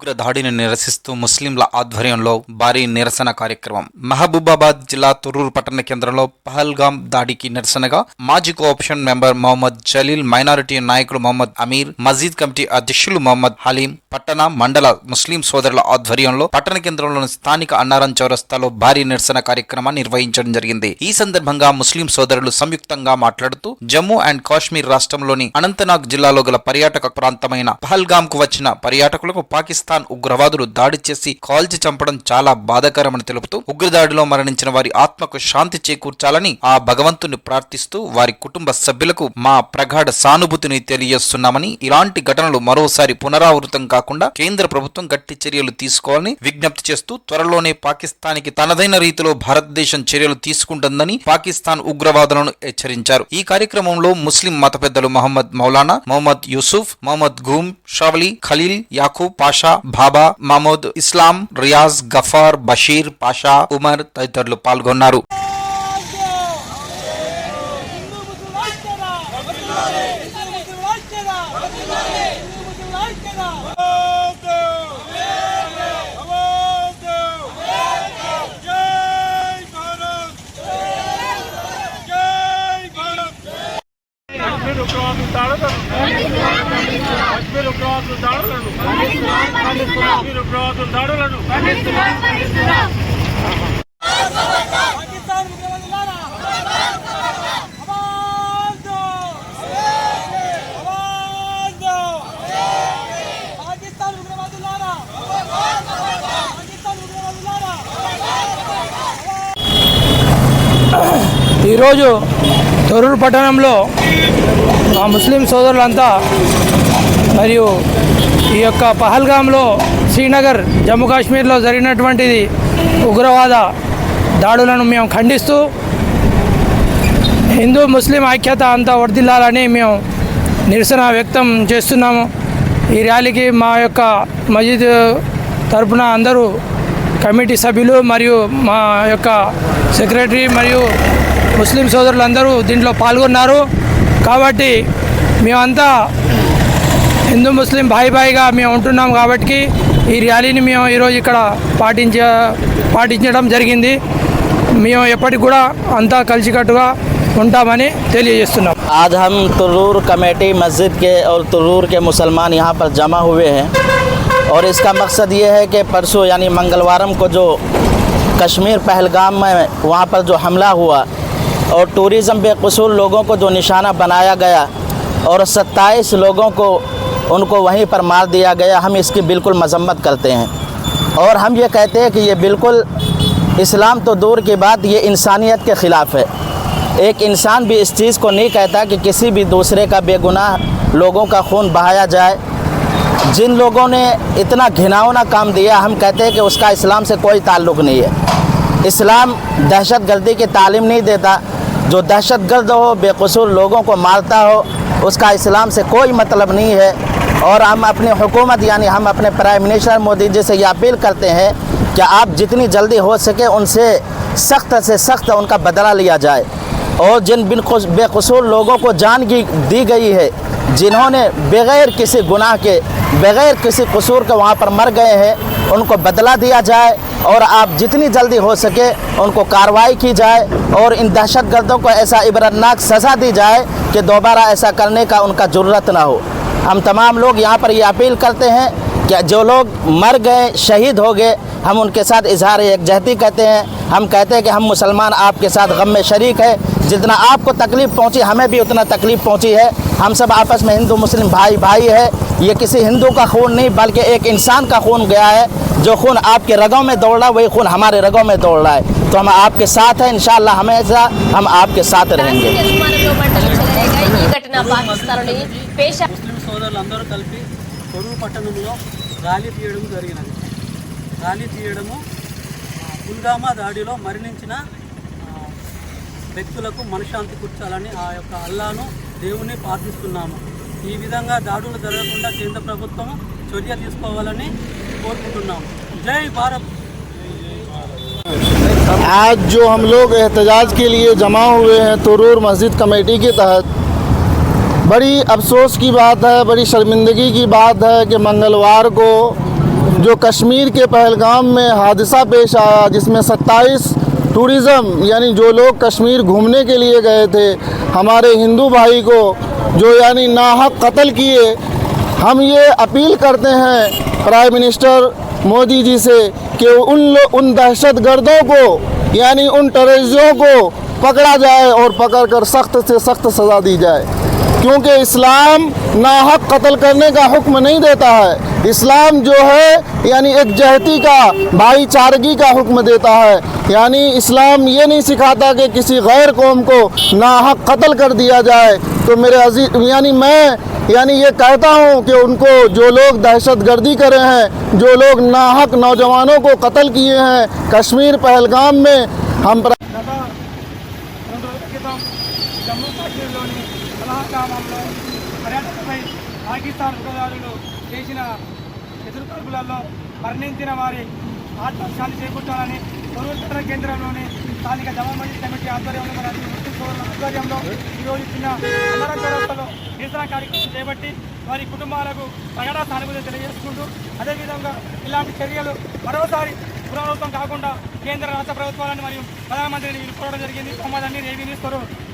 ఉగ్ర దాడిని నిరసిస్తూ ముస్లింల ఆధ్వర్యంలో భారీ నిరసన కార్యక్రమం మహబూబాబాద్ జిల్లా తురూరు పట్టణ కేంద్రంలో పహల్గామ్ దాడికి నిరసనగా మాజీ co-option member Mohammed Jaleel minority నాయకుడు మొహమ్మద్ అమీర్ మజీద్ కమిటీ అధ్యక్షులు మొహమ్మద్ హలీం పట్టణ మండల ముస్లిం సోదరుల ఆధ్వర్యంలో పట్టణ కేంద్రంలోని స్థానిక అన్నారం చౌరస్తాలో భారీ నిరసన కార్యక్రమాన్ని నిర్వహించడం జరిగింది ఈ సందర్భంగా ముస్లిం సోదరులు సంయుక్తంగా మాట్లాడుతూ జమ్మూ అండ్ కాశ్మీర్ రాష్ట్రంలోని అనంతనాగ్ జిల్లాలో గల పర్యాటక ప్రాంతమైన పహల్గామ్ వచ్చిన పర్యాటకులకు పాకిస్తాన్ పాకిస్తాన్ ఉగ్రవాదులు దాడి చేసి కాల్చి చంపడం చాలా బాధాకరమని తెలుపుతూ ఉగ్రదాడిలో మరణించిన వారి ఆత్మకు శాంతి చేకూర్చాలని ఆ భగవంతుని ప్రార్థిస్తూ వారి కుటుంబ సభ్యులకు మా ప్రగాఢ సానుభూతిని తెలియజేస్తున్నామని ఇలాంటి ఘటనలు మరోసారి పునరావృతం కాకుండా కేంద్ర ప్రభుత్వం గట్టి చర్యలు తీసుకోవాలని విజ్ఞప్తి చేస్తూ త్వరలోనే పాకిస్తాన్కి తనదైన రీతిలో భారతదేశం చర్యలు తీసుకుంటుందని పాకిస్తాన్ ఉగ్రవాదులను హెచ్చరించారు ఈ కార్యక్రమంలో ముస్లిం మత పెద్దలు మహమ్మద్ మౌలానా మొహమ్మద్ యూసుఫ్ మహమ్మద్ గూమ్ షావలి ఖలీల్ యాకూబ్ పాషా బాబా మహమూద్ ఇస్లాం రియాజ్ గఫార్ బషీర్ పాషా ఉమర్ తదితరులు పాల్గొన్నారు ఉంటాడు కశ్మీర్ ఉగ్రవాదుల దాడులను కశ్మీర్ ఉగ్రవాదుల దాడులను ఈరోజు తొర్రూరు పట్టణంలో మా ముస్లిం సోదరులంతా మరియు ఈ యొక్క పహల్గామ్లో శ్రీనగర్ జమ్మూ కాశ్మీర్లో జరిగినటువంటిది ఉగ్రవాద దాడులను మేము ఖండిస్తూ హిందూ ముస్లిం ఐక్యత అంతా వర్దిల్లాలని మేము నిరసన వ్యక్తం చేస్తున్నాము ఈ ర్యాలీకి మా యొక్క మజీద్ తరపున అందరూ కమిటీ సభ్యులు మరియు మా యొక్క సెక్రటరీ మరియు ముస్లిం సోదరులందరూ దీంట్లో పాల్గొన్నారు కాబట్టి మేముంతా హిందూ ముస్లిం bhai bhai గామే ఉంటాము కాబట్టి ఈ ర్యాలీని మేము ఈ రోజు ఇక్కడ పాడిచ పాడిచడం జరిగింది మేము ఎప్పటికీ కూడా అంత కలిసికట్టుగా ఉంటామని తెలియజేస్తున్నాము ఆదాం తుర్ూర్ కమిటీ మసీద్ కే aur తుర్ూర్ కే ముస్ల్మాన్ यहां पर जमा हुए हैं और इसका मकसद यह है कि परसों यानी मंगलवार को जो कश्मीर पहलगाम में वहां पर जो हमला हुआ और टूरिज़म बेकसूर लोगों को जो निशाना बनाया गया और सत्ताईस लोगों को उनको वहीं पर मार दिया गया हम इसकी बिल्कुल मजम्मत करते हैं और हम ये कहते हैं कि ये बिल्कुल इस्लाम तो दूर की बात ये इंसानियत के ख़िलाफ़ है एक इंसान भी इस चीज़ को नहीं कहता कि किसी भी दूसरे का बेगुनाह लोगों का खून बहाया जाए जिन लोगों ने इतना घिनावना काम दिया हम कहते हैं कि उसका इस्लाम से कोई ताल्लुक़ नहीं है इस्लाम दहशत गर्दी की तालीम नहीं देता जो दहशत गर्द हो बेकसूर लोगों को मारता हो उसका इस्लाम से कोई मतलब नहीं है और हम अपनी हुकूमत यानी हम अपने प्राइम मिनिस्टर मोदी जी से ये अपील करते हैं कि आप जितनी जल्दी हो सके उनसे सख्त से सख्त उनका बदला लिया जाए और जिन बेकसूर लोगों को जान दी गई है जिन्होंने बगैर किसी गुनाह के बगैर किसी कसूर के वहाँ पर मर गए हैं उनको बदला दिया जाए और आप जितनी जल्दी हो सके उनको कार्रवाई की जाए और इन दहशत गर्दों को ऐसा इबरतनाक सज़ा दी जाए कि दोबारा ऐसा करने का उनका ज़रूरत ना हो हम तमाम लोग यहाँ पर ये अपील करते हैं कि जो लोग मर गए शहीद हो गए हम उनके साथ इजहार यकजहती कहते हैं हम कहते हैं कि हम मुसलमान आपके साथ गम में शरीक है जितना आपको तकलीफ़ पहुंची हमें भी उतना तकलीफ़ पहुंची है हम सब आपस में हिंदू मुस्लिम भाई भाई है ये किसी हिंदू का खून नहीं बल्कि एक इंसान का खून गया है जो खून आपके रगों में दौड़ रहा है वही खून हमारे रगों में दौड़ रहा है तो हम आपके साथ हैं इन हमेशा हम आपके साथ रहेंगे व्यक्त మనశ్శాంతి కూర్చాలని ఆ యొక్క అల్లాను దేవుణ్ణి ప్రార్థిస్తున్నాము दाड़ విధంగా దాడులు జరగకుండా కేంద్ర ప్రభుత్వం చర్య आज जो हम लोग एहतजाज के लिए जमा हुए हैं तुरूर मस्जिद कमेटी के तहत बड़ी अफसोस की बात है बड़ी शर्मिंदगी की बात है कि मंगलवार को जो कश्मीर के पहलगाम में हादसा पेश आया जिसमें टूरिज़म यानी जो लोग कश्मीर घूमने के लिए गए थे हमारे हिंदू भाई को जो यानी नाहक कत्ल किए हम ये अपील करते हैं प्राइम मिनिस्टर मोदी जी से कि उन उन दहशत गर्दों को यानी उन टेरिस्टों को पकड़ा जाए और पकड़कर सख्त से सख्त सज़ा दी जाए क्योंकि इस्लाम नाहक कत्ल करने का हुक्म नहीं देता है इस्लाम जो है यानी एक जहती का भाईचारगी का हुक्म देता है यानी इस्लाम ये नहीं सिखाता कि किसी गैर कौम को नाहक कत्ल कर दिया जाए तो मेरे अजीज यानी मैं यानी ये कहता हूँ कि उनको जो लोग दहशत गर्दी करे हैं जो लोग नाहक नौजवानों को कत्ल किए हैं कश्मीर पहलगाम में हम గ్రామాల్లో పర్యాటకపై పాకిస్తాన్ ఉగ్రదారులు చేసిన ఎదురుకాల్పులలో మరణించిన వారి ఆత్మహత్యాలు చేపట్టాలని పూర్వోత్తర కేంద్రంలోని స్థానిక జవాబీ కమిటీ ఆధ్వర్యంలో ఆధ్వర్యంలో ఈరోజు చిన్న అమరకరస్థలో నిరసన కార్యక్రమం చేపట్టి వారి కుటుంబాలకు ప్రగాఢ సానుభూతి తెలియజేసుకుంటూ అదేవిధంగా ఇలాంటి చర్యలు మరోసారి పునరావృతం కాకుండా కేంద్ర రాష్ట్ర ప్రభుత్వాలను మరియు ప్రధానమంత్రిని కోరడం జరిగింది మమ్మల్ని నేవీ